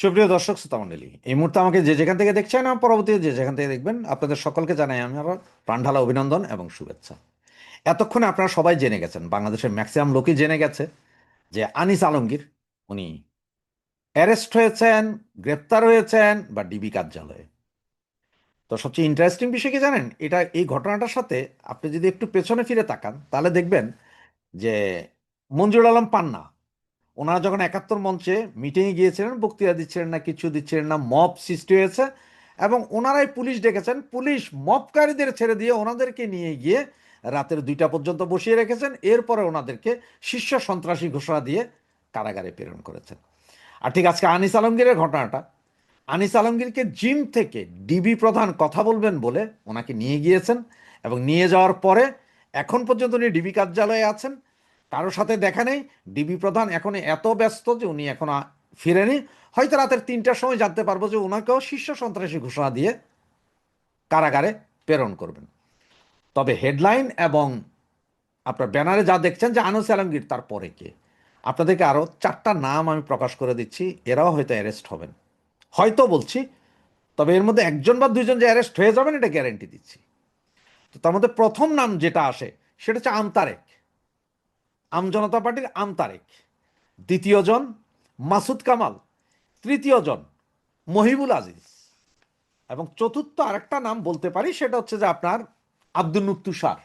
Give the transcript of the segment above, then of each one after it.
সুপ্রিয় দর্শক, শ্রোতা মণ্ডলী এই মুহূর্তে আমাকে যে যেখান থেকে দেখছেন এবং পরবর্তীতে যে যেখান থেকে দেখবেন, আপনাদের সকলকে জানাই আমি আমার প্রাণঢালা অভিনন্দন এবং শুভেচ্ছা। এতক্ষণে আপনারা সবাই জেনে গেছেন, বাংলাদেশের ম্যাক্সিমাম লোকই জেনে গেছে, যে আনিস আলমগীর, উনি অ্যারেস্ট হয়েছেন, গ্রেপ্তার হয়েছেন বা ডিবি কার্যালয়ে। তো সবচেয়ে ইন্টারেস্টিং বিষয় কি জানেন? এটা এই ঘটনাটার সাথে আপনি যদি একটু পেছনে ফিরে তাকান, তাহলে দেখবেন যে মঞ্জুর আলম পান্না ওনারা যখন একাত্তর মঞ্চে মিটিংয়ে গিয়েছিলেন, বক্তৃতা দিচ্ছিলেন না, কিছু দিচ্ছিলেন না মব সৃষ্টি হয়েছে এবং ওনারাই পুলিশ ডেকেছেন। পুলিশ মপকারীদের ছেড়ে দিয়ে ওনাদেরকে নিয়ে গিয়ে রাতের দুইটা পর্যন্ত বসিয়ে রেখেছেন। এরপরে ওনাদেরকে শীর্ষ সন্ত্রাসী ঘোষণা দিয়ে কারাগারে প্রেরণ করেছেন। আর ঠিক আজকে আনিস আলমগীরের ঘটনাটা। আনিস আলমগীরকে জিম থেকে ডিবি প্রধান কথা বলবেন বলে ওনাকে নিয়ে গিয়েছেন এবং নিয়ে যাওয়ার পরে এখন পর্যন্ত উনি ডিবি কার্যালয়ে আছেন। কারোর সাথে দেখা নেই। ডিবি প্রধান এখন এত ব্যস্ত যে উনি এখন ফিরেনি। হয়তো রাতের তিনটার সময় জানতে পারব যে ওনাকেও শীর্ষ সন্ত্রাসী ঘোষণা দিয়ে কারাগারে প্রেরণ করবেন। তবে হেডলাইন এবং আপনার ব্যানারে যা দেখছেন যে আনুস আলমগীর, তার পরে কে? আপনাদেরকে আরও চারটা নাম আমি প্রকাশ করে দিচ্ছি, এরাও হয়তো অ্যারেস্ট হবেন। হয়তো বলছি, তবে এর মধ্যে একজন বা দুইজন যে অ্যারেস্ট হয়ে যাবেন, এটা গ্যারেন্টি দিচ্ছি। তো তার মধ্যে প্রথম নাম যেটা আসে, সেটা হচ্ছে আমতারেক আম জনতা পার্টির আমতারেক দ্বিতীয় জন মাসুদ কামাল। তৃতীয় জন মহিবুল আজিজ। এবং চতুর্থ আরেকটা নাম বলতে পারি, সেটা হচ্ছে যে আপনার আব্দুল নুর তুষার।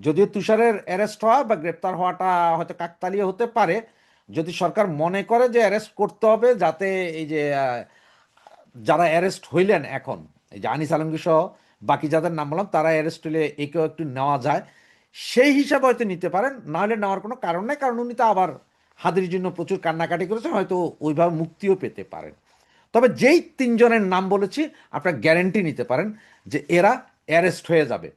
যদিও তুষারের অ্যারেস্ট হওয়া বা গ্রেপ্তার হওয়াটা হয়তো কাকতালীয় হতে পারে, যদি সরকার মনে করে যে অ্যারেস্ট করতে হবে, যাতে এই যে যারা অ্যারেস্ট হইলেন এখন, এই যে আনিস আলমগীর সহ বাকি যাদের নাম বললাম, তারা অ্যারেস্ট হইলে একেও একটু নেওয়া যায়। সেই হিসাবে হয়তো নিতে পারেন, নাহলে নেওয়ার কোনো কারণ নেই, কারণ উনি তো আবার হাদির জন্য প্রচুর কান্নাকাটি করেছেন, হয়তো ওইভাবে মুক্তিও পেতে পারেন। তবে যেই তিনজনের নাম বলেছি, আপনার গ্যারেন্টি নিতে পারেন যে এরা অ্যারেস্ট হয়ে যাবে।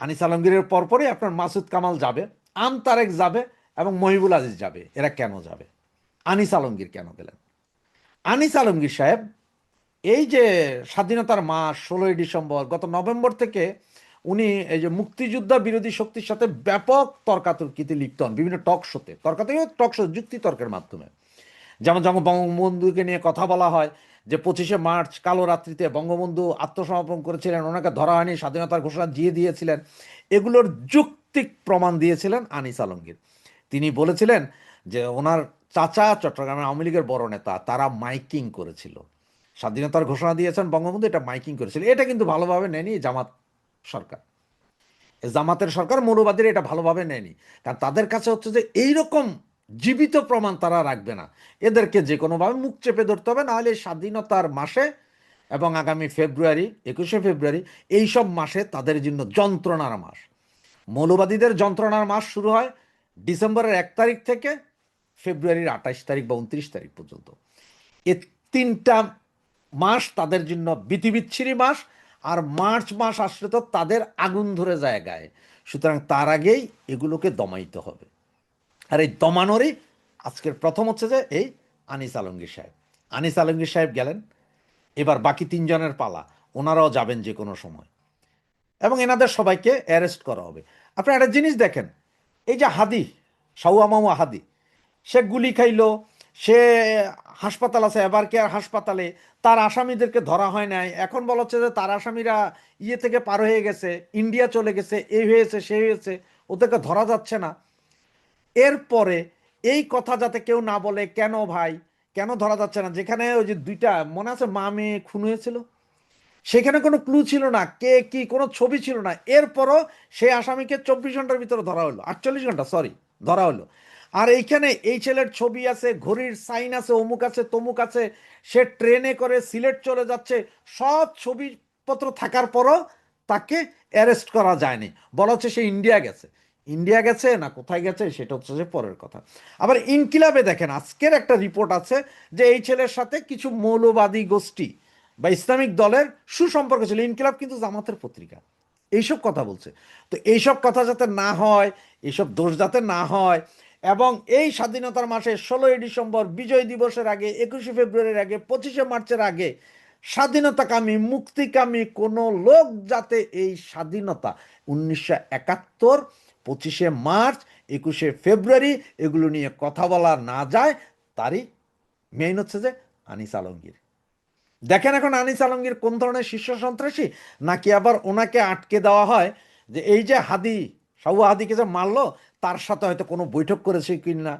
আনিস আলমগীরের পরপরই আপনার মাসুদ কামাল যাবে, আম তারেক যাবে এবং মহিবুল আজিজ যাবে। এরা কেন যাবে? আনিস আলমগীর কেন গেলেন? আনিস আলমগীর সাহেব, এই যে স্বাধীনতার মাস, ষোলোই ডিসেম্বর, গত নভেম্বর থেকে উনি এই যে মুক্তিযোদ্ধা বিরোধী শক্তির সাথে ব্যাপক তর্কাতর্কিতে লিপ্ত হন, বিভিন্ন টক শোতে। তর্কাতর্কি টক শো, যুক্তি তর্কের মাধ্যমে। যেমন যেমন বঙ্গবন্ধুকে নিয়ে কথা বলা হয় যে পঁচিশে মার্চ কালো রাত্রিতে বঙ্গবন্ধু আত্মসমর্পণ করেছিলেন, ওনাকে ধরা হয়নি, স্বাধীনতার ঘোষণা দিয়ে দিয়েছিলেন, এগুলোর যুক্তিক প্রমাণ দিয়েছিলেন আনিস আলমগীর। তিনি বলেছিলেন যে ওনার চাচা চট্টগ্রামের আওয়ামী লীগের বড় নেতা, তারা মাইকিং করেছিল। স্বাধীনতার ঘোষণা দিয়েছেন বঙ্গবন্ধু, এটা মাইকিং করেছিল। এটা কিন্তু ভালোভাবে নেয়নি জামাত সরকার। জামাতের সরকার মৌলবাদীরা এটা ভালোভাবে নেয়নি। কারণ তাদের কাছে হচ্ছে যে এইরকম জীবিত প্রমাণ তারা রাখবে না। এদেরকে যে কোনোভাবে মুখ চেপে ধরতে হবে, নাহলে স্বাধীনতার মাসে এবং আগামী ফেব্রুয়ারি, একুশে ফেব্রুয়ারি এইসব মাসে তাদের জন্য যন্ত্রণার মাস। মৌলবাদীদের যন্ত্রণার মাস শুরু হয় ডিসেম্বরের এক তারিখ থেকে ফেব্রুয়ারির আঠাশ তারিখ বা উনত্রিশ তারিখ পর্যন্ত। এ তিনটা মাস তাদের জন্য বিধিবিচ্ছিরি মাস আর মার্চ মাস আসলে তো তাদের আগুন ধরে যায় গায়ে সুতরাং তার আগেই এগুলোকে দমাইতে হবে। আর এই দমানোরই আজকের প্রথম হচ্ছে যে এই আনিস আলমগীর সাহেব। আনিস আলমগীর সাহেব গেলেন। এবার বাকি তিনজনের পালা। ওনারাও যাবেন যে কোনো সময়। এবং এনাদের সবাইকে অ্যারেস্ট করা হবে। আপনি একটা জিনিস দেখেন। এই যে হাদি সাউয়া মামা হাদি, সে গুলি খাইলো, সে হাসপাতাল আছে, এবার কেয়ার হাসপাতালে? তার আসামিদেরকে ধরা হয় নাই। এখন বলা হচ্ছে যে তার আসামিরা ইয়ে থেকে পার হয়ে গেছে, ইন্ডিয়া চলে গেছে এই হয়েছে, সে হয়েছে, ওদেরকে ধরা যাচ্ছে না। এরপরে এই কথা যাতে কেউ না বলে, কেন ভাই? কেন ধরা যাচ্ছে না? যেখানে ওই যে দুইটা, মনে আছে মা, মেয়ে, খুন হয়েছিল? সেখানে কোনো ক্লু ছিল না, কে, কি, কোনো ছবি ছিল না। এরপরও সেই আসামিকে চব্বিশ ঘণ্টার ভিতরে ধরা হলো, আটচল্লিশ ঘণ্টা সরি ধরা হলো। আর এইখানে এই ছেলের ছবি আছে, ঘড়ির সাইন আছে, অমুক আছে, তমুক আছে। সে ট্রেনে করে সিলেট চলে যাচ্ছে। সব ছবিপত্র থাকার পরও তাকে অ্যারেস্ট করা যায়নি। বলা হচ্ছে সে ইন্ডিয়া গেছে। ইন্ডিয়া গেছে না কোথায় গেছে, সেটা হচ্ছে যে পরের কথা। আবার ইনকিলাবে দেখেন, আজকের একটা রিপোর্ট আছে যে এই ছেলের সাথে কিছু মৌলবাদী গোষ্ঠী বা ইসলামিক দলের সুসম্পর্ক ছিল। ইনকিলাব কিন্তু জামাতের পত্রিকা। এইসব কথা বলছে। তো এইসব কথা যাতে না হয়, এইসব দোষ যাতে না হয় এবং এই স্বাধীনতার মাসে ষোলোই ডিসেম্বর বিজয় দিবসের আগে, একুশে ফেব্রুয়ারির আগে, পঁচিশে মার্চের আগে স্বাধীনতাকামী, মুক্তিকামী কোনো লোক যাতে এই স্বাধীনতা উনিশশো একাত্তর, পঁচিশে মার্চ, একুশে ফেব্রুয়ারি এগুলো নিয়ে কথা বলা না যায়, তারই মেইন হচ্ছে যে আনিস আলমগীর। দেখেন এখন আনিস আলমগীর কোন ধরনের শীর্ষ সন্ত্রাসী? নাকি আবার ওনাকে আটকে দেওয়া হয় যে এই যে হাদি সাউ হাদিকে যে মারলো, তার সাথে হয়তো কোনো বৈঠক করেছে কিনা।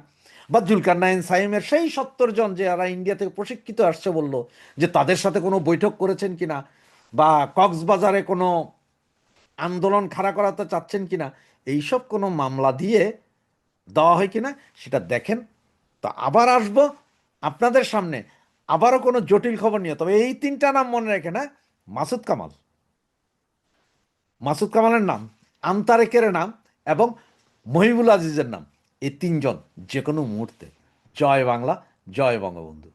বা জুলকার নাইন সাইমের সেই সত্তর জন যারা ইন্ডিয়া থেকে প্রশিক্ষিত আসছে বলল, যে তাদের সাথে কোনো বৈঠক করেছেন কিনা? বা কক্সবাজারে কোনো আন্দোলন খাড়া করাতে চাচ্ছেন কিনা? এইসব কোনো মামলা দিয়ে দেওয়া হয় কিনা, সেটা দেখেন। তো আবার আসব আপনাদের সামনে। আবারও কোনো জটিল খবর নিয়ে, তবে এই তিনটা নাম মনে রাখেন না, মাসুদ কামাল। মাসুদ কামালের নাম। আন্তারেকের নাম এবং মহিবুল আজিজের নাম। এই তিনজন যে কোনো মুহূর্তে। জয় বাংলা, জয় বঙ্গবন্ধু।